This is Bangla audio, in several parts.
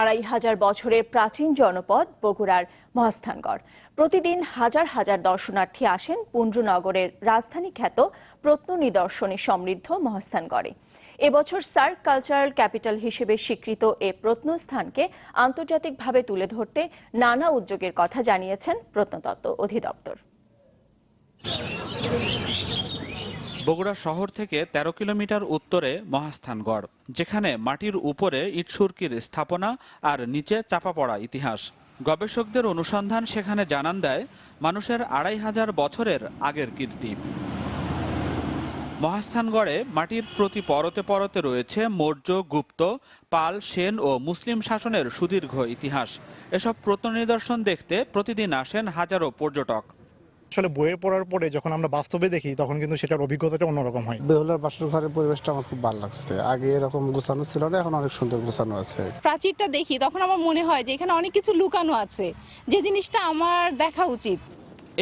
আড়াই হাজার বছরের প্রাচীন জনপদ বগুড়ার মহাস্থানগড়। প্রতিদিন হাজার হাজার দর্শনার্থী আসেন পুঞ্জনগরের রাজধানী খ্যাত প্রত্ন নিদর্শনে সমৃদ্ধ মহাস্থানগড়ে। এবছর সার্ক কালচারাল ক্যাপিটাল হিসেবে স্বীকৃত এ প্রত্নস্থানকে আন্তর্জাতিকভাবে তুলে ধরতে নানা উদ্যোগের কথা জানিয়েছেন প্রত্নতত্ত্ব অধিদপ্তর। বগুড়া শহর থেকে ১৩ কিলোমিটার উত্তরে মহাস্থানগড় যেখানে মাটির উপরে ইটসুরকির স্থাপনা আর নিচে চাপা পড়া ইতিহাস। গবেষকদের অনুসন্ধান সেখানে জানান দেয়, মানুষের আড়াই হাজার বছরের আগের কীর্তি। মহাস্থানগড়ে মাটির প্রতি পরতে পরতে রয়েছে মৌর্য, গুপ্ত, পাল, সেন ও মুসলিম শাসনের সুদীর্ঘ ইতিহাস। এসব প্রত্ননিদর্শন দেখতে প্রতিদিন আসেন হাজারো পর্যটক। আসলে বইয়ে পড়ার পরে যখন আমরা বাস্তবে দেখি তখন কিন্তু সেটার অভিজ্ঞতাটা অন্যরকম হয়। বেহুলার বাসর ঘরের পরিবেশটা আমার খুব ভালো লাগছে। আগে এরকম গোছানো ছিল না এখন অনেক সুন্দর গোছানো আছে। প্রাচীরটা দেখি তখন আমার মনে হয় যে এখানে অনেক কিছু লুকানো আছে। যে জিনিসটা আমার দেখা উচিত।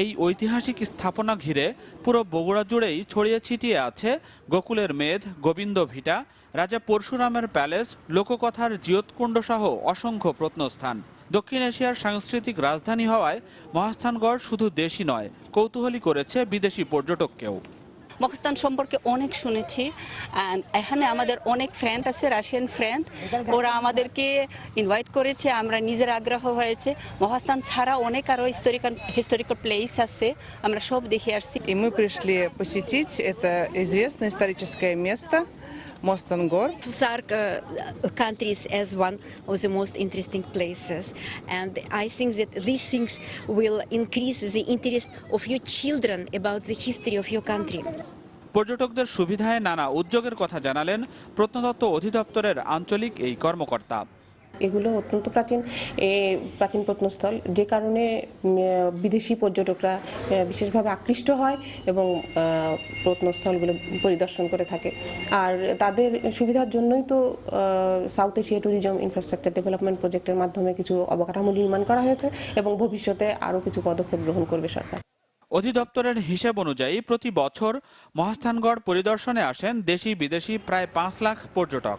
এই ঐতিহাসিক স্থাপনা ঘিরে পুরো বগুড়া জুড়েই ছড়িয়ে ছিটিয়ে আছে গোকুলের মেধ গোবিন্দ ভিটা, রাজা পরশুরামের প্যালেস, লোককথার জিয়তকুণ্ড সহ অসংখ্য প্রত্নস্থান। দক্ষিণ এশিয়ার সাংস্কৃতিক রাজধানী হওয়ায় মহাস্থানগড় শুধু দেশি নয়, কৌতূহলী করেছে বিদেশি পর্যটককেও। মহাস্থান সম্পর্কে অনেক শুনেছি অ্যান্ড এখানে আমাদের অনেক ফ্রেন্ড আছে রাশিয়ান ফ্রেন্ড ওরা আমাদেরকে ইনভাইট করেছে আমরা নিজের আগ্রহ হয়েছে মহাস্থান ছাড়া অনেক আরও হিস্টোরিক্যাল হিস্টোরিক্যাল প্লেস আছে আমরা সব দেখে আসছি И мы пришли посетить это известное историческое место Mostangor. Sark uh, countries as one of the most interesting places. And I think that these things will increase the interest of your children about the history of your country. পর্যটকদের সুবিধায় নানা উদ্যোগের কথা জানালেন প্রত্নতত্ত্ব অধিদপ্তরের আঞ্চলিক এই কর্মকর্তা এগুলো অত্যন্ত প্রাচীন, এ, প্রাচীন প্রত্নস্থল। যে কারণে বিদেশি পর্যটকরা বিশেষভাবে আকৃষ্ট হয় এবং প্রত্নস্থলগুলো পরিদর্শন করে থাকে। আর তাদের সুবিধার জন্যই তো South Asia tourism infrastructure development প্রজেক্টের মাধ্যমে কিছু অবকাঠামো নির্মাণ করা হয়েছে এবং ভবিষ্যতে আরও কিছু পদক্ষেপ গ্রহণ করবে সরকার। অধিদপ্তরের হিসেব অনুযায়ী প্রতি বছর মহাস্থানগড় পরিদর্শনে আসেন দেশি বিদেশি প্রায় পাঁচ লাখ পর্যটক।